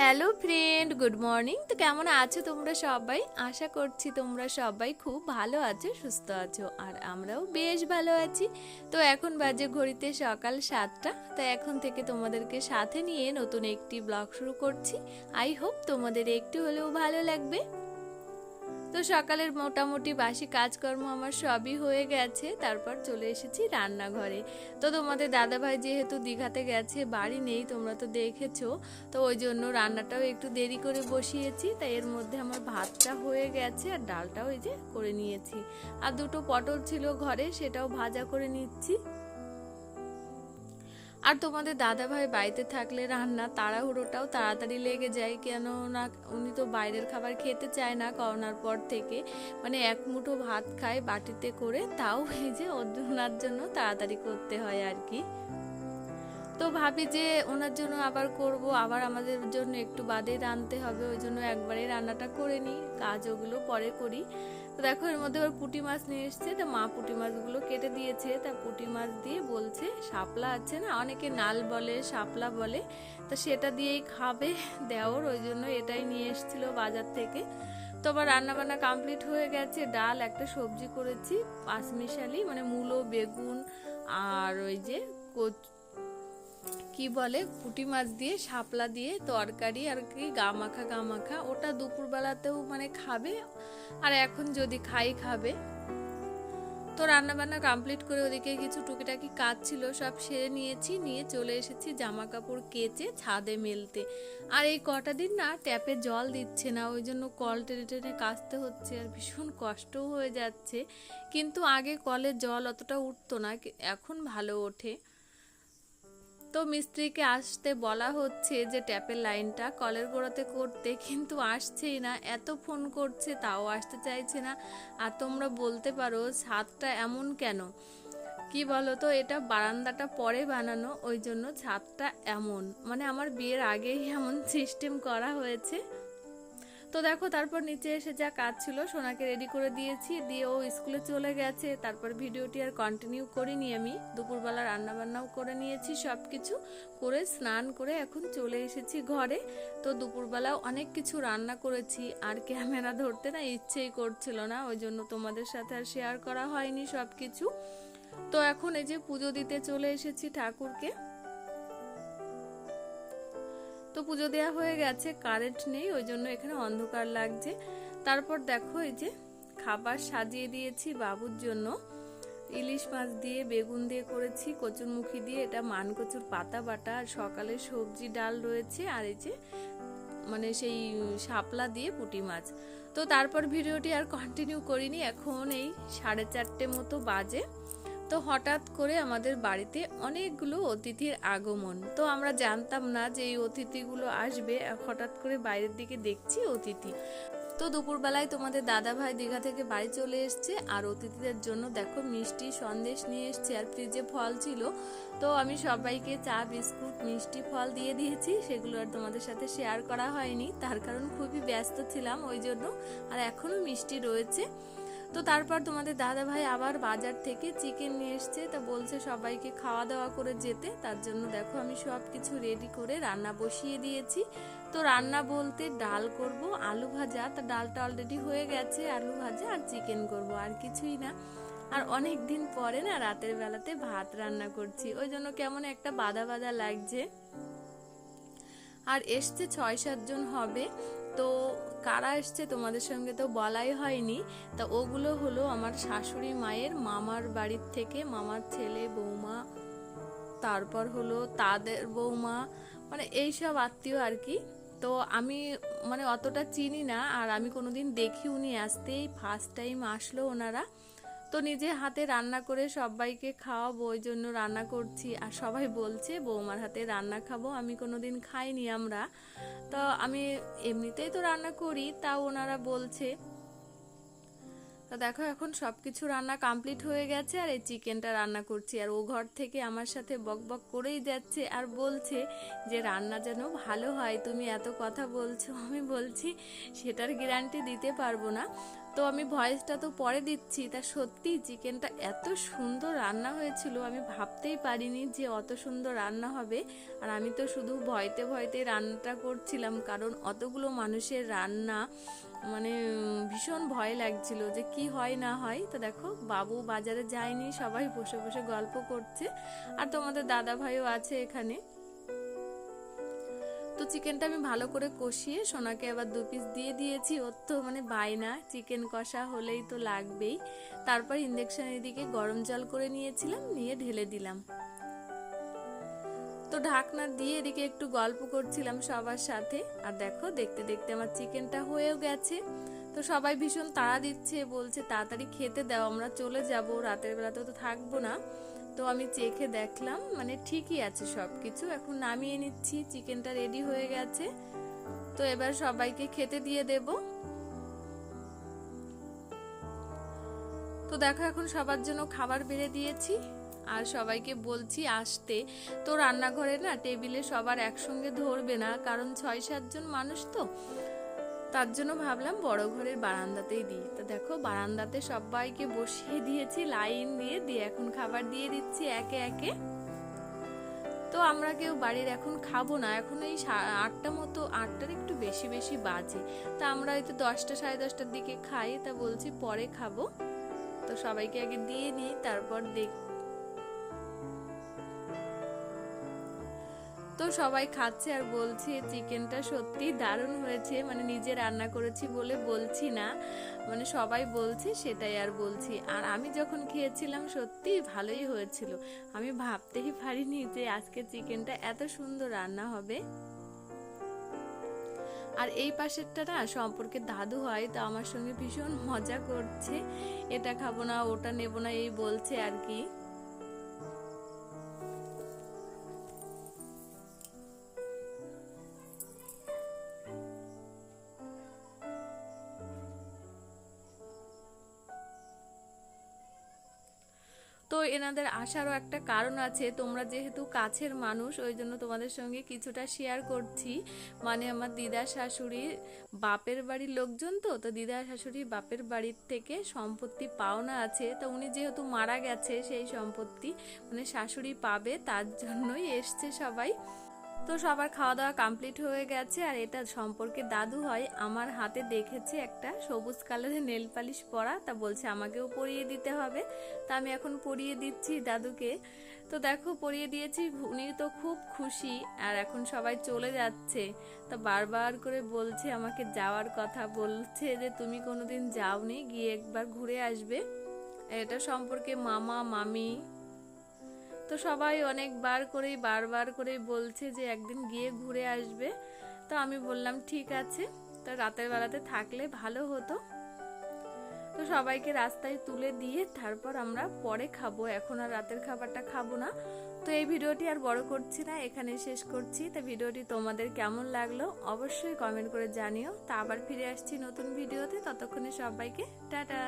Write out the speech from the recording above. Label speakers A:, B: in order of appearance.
A: Hello friend, good morning. তো কেমন আছো তোমরা সবাই? আশা করছি তোমরা সবাই খুব ভালো আছো, সুস্থ আছো, আর আমরাও বেশ ভালো আছি। তো এখন বাজে ঘড়িতে সকাল সাতটা তো এখন থেকে তোমাদেরকে সাথে নিয়ে নতুন একটি ব্লগ শুরু করছি। আই হোপ তোমাদের একটু হলেও ভালো লাগবে। তো সকালের মোটামুটি বাসি কাজকর্ম আমার সবই হয়ে গেছে, তারপর চলে এসেছি রান্নাঘরে। তো তোমাদের দাদাভাই যেহেতু দীঘাতে গেছে, বাড়ি নেই, তোমরা তো দেখেছ, তো ওই জন্য রান্নাটাও একটু দেরি করে বসিয়েছি, তাই এর মধ্যে আমার ভাতটা হয়ে গেছে আর ডালটাও এই যে করে নিয়েছি। আর দুটো পটল ছিল ঘরে, সেটাও ভাজা করে নিচ্ছি। আর তোমাদের দাদা ভাই বাড়িতে থাকলে রান্না তাড়াহুড়োটাও তাড়াতাড়ি লেগে যায় কেন না উনি তো বাইরের খাবার খেতে চায় না করোনার পর থেকে। মানে এক মুঠো ভাত খায় বাটিতে করে, তাও ভেজে অর্জনার জন্য তাড়াতাড়ি করতে হয় আর কি। তো ভাবি যে ওনার জন্য আবার করব, আবার আমাদের জন্য একটু বাদে রানতে হবে, ওই জন্য একবারে রান্নাটা করে নিই, কাজ ওগুলো পরে করি। তো দেখো, এর মধ্যে ওর পুঁটি মাছ নিয়ে এসছে, তা মা পুঁটি মাছগুলো কেটে দিয়েছে, তা পুঁটি মাছ দিয়ে বলছে, শাপলা আছে না? অনেকে নাল বলে, শাপলা বলে, তা সেটা দিয়েই খাবে, দেওর, ওই জন্য এটাই নিয়ে এসেছিল বাজার থেকে। তো আবার রান্নাবান্না কমপ্লিট হয়ে গেছে, ডাল, একটা সবজি করেছি, পাঁচমিশালি মানে মূলো, বেগুন, আর ওই যে কচ- কি বলে, পুঁটি মাছ দিয়ে, শাপলা দিয়ে, তরকারি আর কি গা মাখা গা মাখা ওটা দুপুরবেলাতেও মানে খাবে। আর এখন যদি খাই, খাবে। তো রান্নাবান্না কমপ্লিট করে ওদিকে কিছু টুকিটাকি কাজ ছিল, সব সেরে নিয়েছি, নিয়ে চলে এসেছি জামা কাপড় কেচে ছাদে মেলতে। আর এই কটা দিন না ট্যাপে জল দিচ্ছে না, ওই জন্য কল টেনে টেনে কাচতে হচ্ছে আর ভীষণ কষ্টও হয়ে যাচ্ছে। কিন্তু আগে কলে জল অতটা উঠতো না এখন ভালো ওঠে। তো মিস্ত্রিকে আসতে বলা হচ্ছে যে ট্যাপের লাইনটা কলের গোড়াতে করতে, কিন্তু আসছেই না। এত ফোন করছে, তাও আসতে চাইছে না। আর তোমরা বলতে পারো, ছাদটা এমন কেন? কি বলো তো এটা বারান্দাটা পরে বানানো, ওই জন্য ছাদটা এমন। মানে আমার বিয়ের আগেই এমন সিস্টেম করা হয়েছে। তো দেখো, তারপর নিচে এসে যা কাজ ছিল সোনাকে রেডি করে দিয়েছি। দিয়ে ও স্কুলে চলে গেছে। তারপর ভিডিওটি আর কন্টিনিউ করিনি আমি। দুপুরবেলা রান্না বান্নাও করে নিয়েছি সব কিছু করে স্নান করে এখন চলে এসেছি ঘরে। তো দুপুরবেলাও অনেক কিছু রান্না করেছি। আর ক্যামেরা ধরতে না ইচ্ছেই করছিল না। ওই জন্য তোমাদের সাথে আর শেয়ার করা হয়নি সব কিছু তো এখন এই যে পুজো দিতে চলে এসেছি ঠাকুরকে। তো পুজো দেওয়া হয়ে গেছে কারেন্ট নেই, ওই জন্য এখানে অন্ধকার লাগছে। তারপর দেখো এই যে খাবার সাজিয়ে দিয়েছি বাবুর জন্য। ইলিশ মাছ দিয়ে, বেগুন দিয়ে করেছি, কচুরমুখী দিয়ে, এটা মানকচুর পাতা বাটা সকালে সবজি ডাল রয়েছে, আর এই যে মানে সেই শাপলা দিয়ে পুঁটি মাছ। তো তারপর ভিডিওটি আর কন্টিনিউ করিনি, এখন এই সাড়ে চারটে মতো বাজে। তো হঠাৎ করে আমাদের বাড়িতে অনেকগুলো অতিথির আগমন। তো আমরা জানতাম না যে এই অতিথিগুলো আসবে। হঠাৎ করে বাইরের দিকে দেখছি অতিথি। তো দুপুরবেলায় তোমাদের দাদা ভাই দীঘা থেকে বাড়ি চলে এসছে আর অতিথিদের জন্য দেখো মিষ্টি সন্দেশ নিয়ে এসছে আর ফ্রিজে ফল ছিল। তো আমি সবাইকে চা, বিস্কুট, মিষ্টি ফল দিয়ে দিয়েছি। সেগুলো আর তোমাদের সাথে শেয়ার করা হয়নি। তার কারণ খুবই ব্যস্ত ছিলাম ওই জন্য। আর এখনও মিষ্টি রয়েছে। তো তারপর তোমাদের দাদা ভাই আবার বাজার থেকে চিকেন নিয়ে এসছে, তা বলছে সবাইকে খাওয়া দাওয়া করে যেতে, তার জন্য দেখো আমি সব কিছু রেডি করে রান্না বসিয়ে দিয়েছি। তো রান্না বলতে ডাল করব, আলু ভাজা, তা ডালটা অলরেডি হয়ে গেছে, আলু ভাজা আর চিকেন করব, আর কিছুই না। আর অনেক দিন পরে না রাতের বেলাতে ভাত রান্না করছি, ওই জন্য কেমন একটা বাদা বাদা লাগছে। আর এসছে ছয় সাতজন হবে, তো কারা এসছে তোমাদের সঙ্গে তো বলাই হয়নি, তা ওগুলো হলো আমার শাশুড়ি মায়ের মামার বাড়ির থেকে মামার ছেলে, বৌমা, তারপর হলো তাদের বৌমা মানে এইসব আত্মীয় আর কি। তো আমি মানে অতটা চিনি না আর আমি কোনোদিন দেখি উনি আসতেই ফার্স্ট টাইম আসলো ওনারা। তো নিজে হাতে রান্না করে সবাইকে খাওয়াবো, ওই জন্য রান্না করছি। আর সবাই বলছে, বৌমার হাতে রান্না খাব, আমি কোনোদিন খাইনি আমরা। তো আমি এমনিতেই তো রান্না করি তাও ওনারা বলছে। তো দেখো এখন সব কিছু রান্না কমপ্লিট হয়ে গেছে, আর এই চিকেনটা রান্না করছি। আর ও ঘর থেকে আমার সাথে বক বক করেই যাচ্ছে আর বলছে যে, রান্না যেন ভালো হয়, তুমি এত কথা বলছো। আমি বলছি, সেটার গ্যারান্টি দিতে পারব না। তো আমি ভয়েসটা তো পরে দিচ্ছি। তা সত্যি চিকেনটা এত সুন্দর রান্না হয়েছিল, আমি ভাবতেই পারিনি যে অত সুন্দর রান্না হবে। আর আমি তো শুধু ভয়তে ভয়তে রান্নাটা করছিলাম, কারণ অতগুলো মানুষের রান্না মানে ভীষণ ভয় লাগছিল যে কি হয় না হয়। তো দেখো, বাবু বাজারে যায়নি, সবাই বসে বসে গল্প করছে। আর তোমাদের দাদা ভাইও আছে এখানে। তো চিকেনটা আমি ভালো করে কষিয়ে সোনাকে আবার দু পিস দিয়ে দিয়েছি। ওর তো মানে বায়না, চিকেন কষা হলেই তো লাগবেই। তারপর ইন্ডাকশন এদিকে গরম জল করে নিয়েছিলাম, নিয়ে ঢেলে দিলাম। তো ঢাকনা দিয়ে এদিকে একটু গল্প করছিলাম সবার সাথে। আর দেখো, দেখতে দেখতে আমার চিকেনটা হয়েও গেছে। তো সবাই ভীষণ তাড়া দিচ্ছে, বলছে, তাড়াতাড়ি খেতে দাও, আমরা চলে যাব, রাতের বেলাতে তো থাকব না। তো আমি চেখে দেখলাম মানে ঠিকই আছে সব কিছু এখন নামিয়ে নিচ্ছি, চিকেনটা রেডি হয়ে গেছে। তো এবার সবাইকে খেতে দিয়ে দেব। তো দেখো এখন সবার জন্য খাবার বেড়ে দিয়েছি। আর সবাইকে বলছি আসতে। তো রান্নাঘরে না টেবিলে সবার একসঙ্গে ধরবে না, কারণ ছয় সাতজন মানুষ তো। তার জন্য ভাবলাম বড় ঘরের বারান্দাতেই দিই। তো দেখো, বারান্দাতে সবাইকে বসিয়ে দিয়েছি, লাইন দিয়ে দিয়ে এখন খাবার দিয়ে দিচ্ছি একে একে। তো আমরা কেউ বাড়ির এখন খাব না, এখন এই আটটা মতো, আটটার একটু বেশি বেশি বাজে। তা আমরা হয়তো দশটা, সাড়ে দশটার দিকে খাই, তা বলছি পরে খাব। তো সবাইকে আগে দিয়ে নিই, তারপর দেখ তো সবাই খাচ্ছে আর বলছে চিকেনটা সত্যি দারুণ হয়েছে। মানে নিজে রান্না করেছি বলে বলছি না। মানে সবাই বলছে, সেটাই আর বলছি। আর আমি যখন খেয়েছিলাম, সত্যি ভালোই হয়েছিল। আমি ভাবতেই পারিনি যে আজকে চিকেনটা এত সুন্দর রান্না হবে। আর এই পাশেরটা না সম্পর্কে দাদু হয়, তো আমার সঙ্গে ভীষণ মজা করছে। এটা খাব না, ওটা নেব না, এই বলছে আর কি। এনাদের আসারও একটা কারণ আছে। তোমরা যেহেতু কাছের মানুষ, ওই জন্য তোমাদের সঙ্গে কিছুটা শেয়ার করছি। মানে আমার দিদা শাশুড়ি বাপের বাড়ির লোকজন তো তো দিদা শাশুড়ি বাপের বাড়ির থেকে সম্পত্তি পাওনা আছে। তো উনি যেহেতু মারা গেছে সেই সম্পত্তি মানে শাশুড়ি পাবে, তার জন্যই এসছে সবাই। তো সবার খাওয়া দাওয়া কমপ্লিট হয়ে গেছে আর এটা সম্পর্কে দাদু হয়, আমার হাতে দেখেছে একটা সবুজ কালারের নেল পালিশ পরা, তা বলছে আমাকেও পরিয়ে দিতে হবে। তা আমি এখন পরিয়ে দিচ্ছি দাদুকে। তো দেখো, পরিয়ে দিয়েছি, উনি তো খুব খুশি আর এখন সবাই চলে যাচ্ছে। তা বারবার করে বলছে, আমাকে যাওয়ার কথা বলছে যে তুমি কোনোদিন যাওনি, গিয়ে একবার ঘুরে আসবে। এটা সম্পর্কে মামা, মামি তো সবাই অনেকবার করেই, বারবার করে বলছে যে একদিন গিয়ে ঘুরে আসবে। তো আমি বললাম, ঠিক আছে। তো রাতের বেলাতে থাকলে ভালো হতো। তো সবাইকে রাস্তায় তুলে দিয়ে তারপর আমরা পরে খাব। এখন আর রাতের খাবারটা খাব না। তো এই ভিডিওটি আর বড় করছি না, এখানে শেষ করছি। তো ভিডিওটি তোমাদের কেমন লাগল অবশ্যই কমেন্ট করে জানিও। তা আবার ফিরে আসছি নতুন ভিডিওতে। ততক্ষণে সবাইকে, টাটা!